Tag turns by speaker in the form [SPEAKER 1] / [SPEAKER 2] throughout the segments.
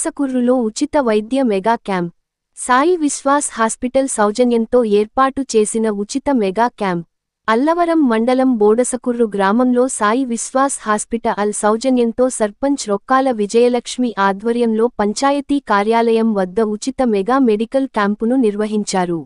[SPEAKER 1] బోడసకుర్రులో ఉచిత వైద్య mega camp. Sai Vishwas hospital సౌజన్యంతో ఏర్పాటు చేసిన ఉచిత మెగా క్యాంప్. అల్లవరం మండలం బోడసకుర్రు గ్రామంలో సాయి విశ్వాస్ హాస్పిటల్ సౌజన్యంతో సర్పంచ్ రొక్కాల విజయలక్ష్మి ఆధ్వర్యంలో పంచాయతీ కార్యాలయం వద్ద ఉచిత మెగా మెడికల్ క్యాంపును నిర్వహించారు.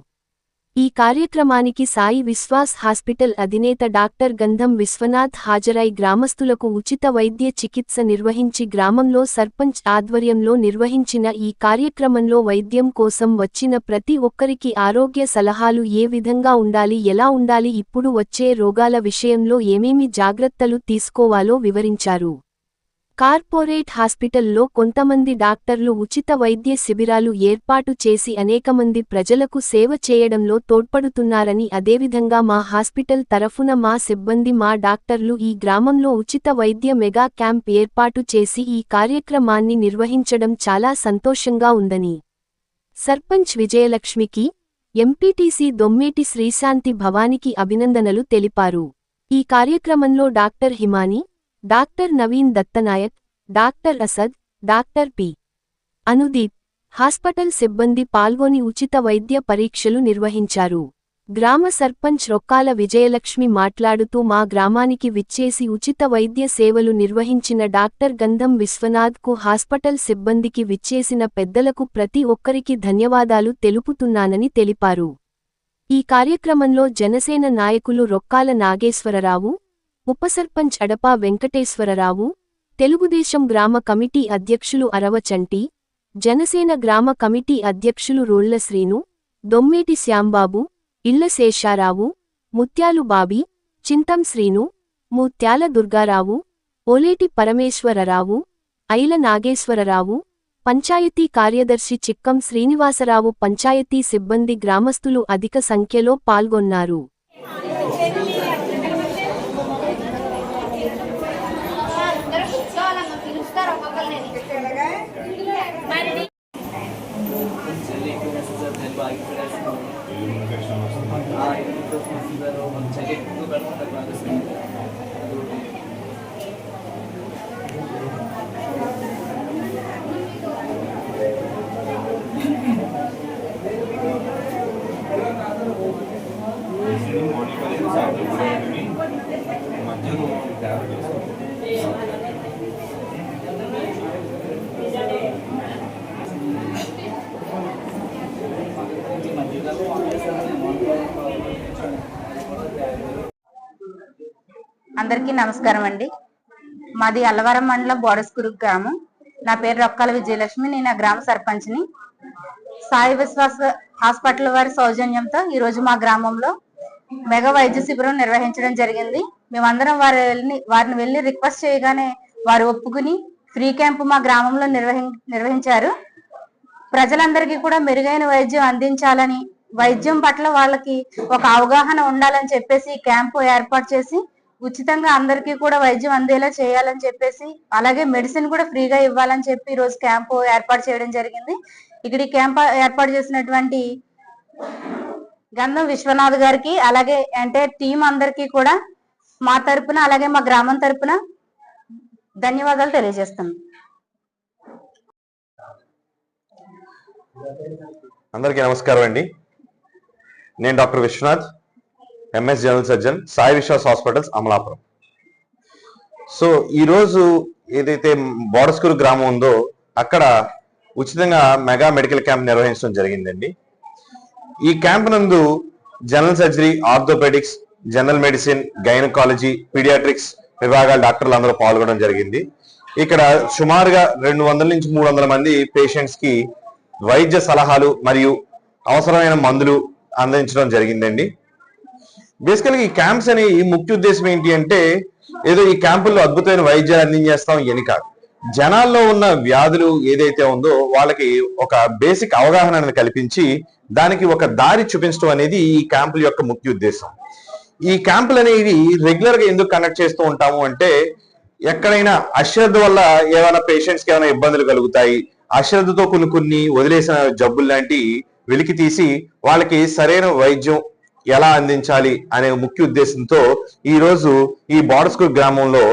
[SPEAKER 1] ఈ కార్యక్రమానికి సాయి విశ్వాస్ హాస్పిటల్ అధినేత డాక్టర్ గంధం విశ్వనాథ్ హాజరై గ్రామస్తులకు ఉచిత వైద్య చికిత్స నిర్వహించి గ్రామంలో సర్పంచ్ ఆధ్వర్యంలో నిర్వహించిన ఈ కార్యక్రమంలో వైద్యం కోసం వచ్చిన ప్రతి ఒక్కరికి ఆరోగ్య సలహాలు ఏ విధంగా ఉండాలి ఎలా ఉండాలి ఇప్పుడు వచ్చే రోగాల విషయంలో ఏమేమి జాగ్రత్తలు తీసుకోవాలో వివరించారు. కార్పొరేట్ హాస్పిటల్లో కొంతమంది డాక్టర్లు ఉచిత వైద్య శిబిరాలు ఏర్పాటు చేసి అనేకమంది ప్రజలకు సేవ చేయడంలో తోడ్పడుతున్నారని అదేవిధంగా మా హాస్పిటల్ తరఫున మా సిబ్బంది మా డాక్టర్లు ఈ గ్రామంలో ఉచిత వైద్య మెగా క్యాంప్ ఏర్పాటు చేసి ఈ కార్యక్రమాన్ని నిర్వహించడం చాలా సంతోషంగా ఉందని. సర్పంచ్ విజయలక్ష్మికి ఎంపీటీసీ దొమ్మేటి శ్రీశాంతి భవానికి అభినందనలు తెలిపారు. ఈ కార్యక్రమంలో doctor Himani doctor Naveen Dattanayak doctor Asad doctor P. Anudeep hospital సిబ్బంది పాల్గొని ఉచిత వైద్య పరీక్షలు నిర్వహించారు. గ్రామ సర్పంచ్ రొక్కాల విజయలక్ష్మి మాట్లాడుతూ మా గ్రామానికి విచ్చేసి ఉచిత వైద్య సేవలు నిర్వహించిన డాక్టర్ గంధం విశ్వనాథ్కు హాస్పిటల్ సిబ్బందికి విచ్చేసిన పెద్దలకు ప్రతి ఒక్కరికి ధన్యవాదాలు తెలుపుతున్నానని తెలిపారు. ఈ కార్యక్రమంలో జనసేన నాయకులు రొక్కాల నాగేశ్వరరావు ఉపసర్పంచ్ అడపా వెంకటేశ్వరరావు తెలుగుదేశం గ్రామ కమిటీ అధ్యక్షులు అరవచంటి జనసేన గ్రామ కమిటీ అధ్యక్షులు రోళ్ళ శ్రీను దొమ్మేటి శ్యాంబాబు ఇళ్ళ శేషారావు ముత్యాలు బాబి చింతం శ్రీను ముత్యాల దుర్గారావు ఓలేటి పరమేశ్వరరావు ఐల నాగేశ్వరరావు పంచాయతీ కార్యదర్శి చిక్కం శ్రీనివాసరావు పంచాయతీ సిబ్బంది గ్రామస్తులు అధిక సంఖ్యలో పాల్గొన్నారు.
[SPEAKER 2] అందరికీ నమస్కారం అండి. మాది అల్లవరం మండలం బోడస్కూరు గ్రామం. నా పేరు రొక్కల విజయలక్ష్మి నేను ఆ గ్రామ సర్పంచ్ని. సాయి విశ్వాస హాస్పిటల్ వారి సౌజన్యంతో ఈ రోజు మా గ్రామంలో మెగా వైద్య శిబిరం నిర్వహించడం జరిగింది. మేమందరం వారి వెళ్ళి వారిని వెళ్ళి రిక్వెస్ట్ చేయగానే వారు ఒప్పుకుని ఫ్రీ క్యాంప్ మా గ్రామంలో నిర్వహి నిర్వహించారు. ప్రజలందరికీ కూడా మెరుగైన వైద్యం అందించాలని వైద్యం పట్ల వాళ్ళకి ఒక అవగాహన ఉండాలని చెప్పేసి క్యాంపు ఏర్పాటు చేసి ఉచితంగా అందరికీ కూడా వైద్యం అందేలా చేయాలని చెప్పేసి అలాగే మెడిసిన్ కూడా ఫ్రీగా ఇవ్వాలని చెప్పి ఈ రోజు క్యాంపు ఏర్పాటు చేయడం జరిగింది. ఇక్కడ ఈ క్యాంప్ ఏర్పాటు చేసినటువంటి గంధం విశ్వనాథ్ గారికి అలాగే అంటే టీం అందరికీ కూడా మా తరపున అలాగే మా గ్రామం తరపున ధన్యవాదాలు తెలియజేస్తున్నాం.
[SPEAKER 3] అందరికీ నమస్కారం అండి. నేను doctor Vishwanath. MS general surgeon Sai Vishwas hospitals Amalapuram so ఈరోజు ఏదైతే బోడస్కూరు గ్రామం ఉందో అక్కడ ఉచితంగా మెగా మెడికల్ క్యాంప్ నిర్వహించడం జరిగిందండి. ఈ క్యాంప్ నందు general surgery orthopaedics general medicine gynaecology paediatrics విభాగాల డాక్టర్లు అందరూ పాల్గొనడం జరిగింది. ఇక్కడ సుమారుగా రెండు వందల నుంచి మూడు వందల మంది పేషెంట్స్కి వైద్య సలహాలు మరియు అవసరమైన మందులు అందించడం జరిగిందండి. బేసికల్గా ఈ క్యాంప్స్ అనే ముఖ్య ఉద్దేశం ఏంటి అంటే ఏదో ఈ క్యాంపుల్లో అద్భుతమైన వైద్యాలు అందించేస్తాం అని కాదు. జనాల్లో ఉన్న వ్యాధులు ఏదైతే ఉందో వాళ్ళకి ఒక బేసిక్ అవగాహన అనేది కల్పించి దానికి ఒక దారి చూపించడం అనేది ఈ క్యాంపుల యొక్క ముఖ్య ఉద్దేశం. ఈ క్యాంపులు అనేవి రెగ్యులర్గా ఎందుకు కండక్ట్ చేస్తూ ఉంటాము అంటే ఎక్కడైనా అశ్రద్ధ వల్ల ఏమైనా పేషెంట్స్కి ఏమైనా ఇబ్బందులు కలుగుతాయి అశ్రద్ధతో కొన్ని కొన్ని వదిలేసిన జబ్బులు లాంటి వెలికి తీసి వాళ్ళకి సరైన వైద్యం ఎలా అందించాలి అనే ముఖ్య ఉద్దేశంతో ఈ రోజు ఈ బాడస్కూర్ గ్రామంలో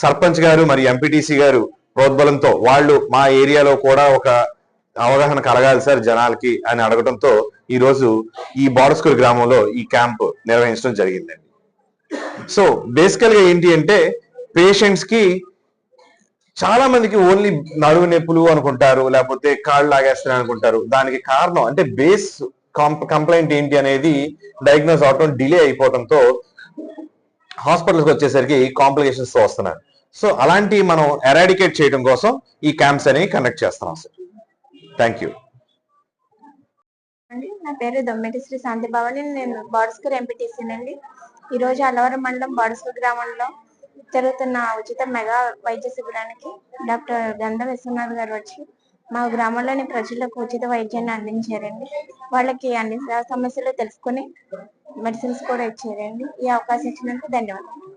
[SPEAKER 3] సర్పంచ్ గారు మరి ఎంపీటీసీ గారు ప్రోద్బలంతో వాళ్ళు మా ఏరియాలో కూడా ఒక అవగాహన కలగాలి సార్ జనాలకి అని అడగడంతో ఈ రోజు ఈ బాడస్కూర్ గ్రామంలో ఈ క్యాంప్ నిర్వహించడం జరిగిందండి. సో బేసికల్గా ఏంటి అంటే పేషెంట్స్కి చాలా మందికి ఓన్లీ నడువు నొప్పులు అనుకుంటారు లేకపోతే కాళ్ళు లాగేస్తున్నాయి అనుకుంటారు. దానికి కారణం అంటే బేస్ కంప్లైంట్ ఏంటి అనేది డయాగ్నోస్ అవటం డిలే అయిపోవడంతో హాస్పిటల్కి వచ్చేసరికి కాంప్లికేషన్స్ వస్తున్నాయి. వస్తున్నారు సో అలాంటి మనం ఎరాడికేట్ చేయడం కోసం ఈ క్యాంప్స్ అనేవి కండక్ట్ చేస్తున్నాం సార్ థ్యాంక్ యూ
[SPEAKER 4] అండి నా పేరు దొమ్మిటి శ్రీ శాంతిభావని. నేను బాడస్కర్ ఎంపీటీసీనండి ఈరోజు అల్లవరం మండలం బాడస్కర్ గ్రామంలో జరుగుతున్న ఉచిత మెగా వైద్య శిబిరానికి డాక్టర్ గంధ విశ్వనాథ్ గారు వచ్చి మా గ్రామంలోని ప్రజలకు ఉచిత వైద్యాన్ని అందించారండి. వాళ్ళకి అన్ని సమస్యలు తెలుసుకొని మెడిసిన్స్ కూడా ఇచ్చారండి. ఈ అవకాశం ఇచ్చినందుకు ధన్యవాదాలు.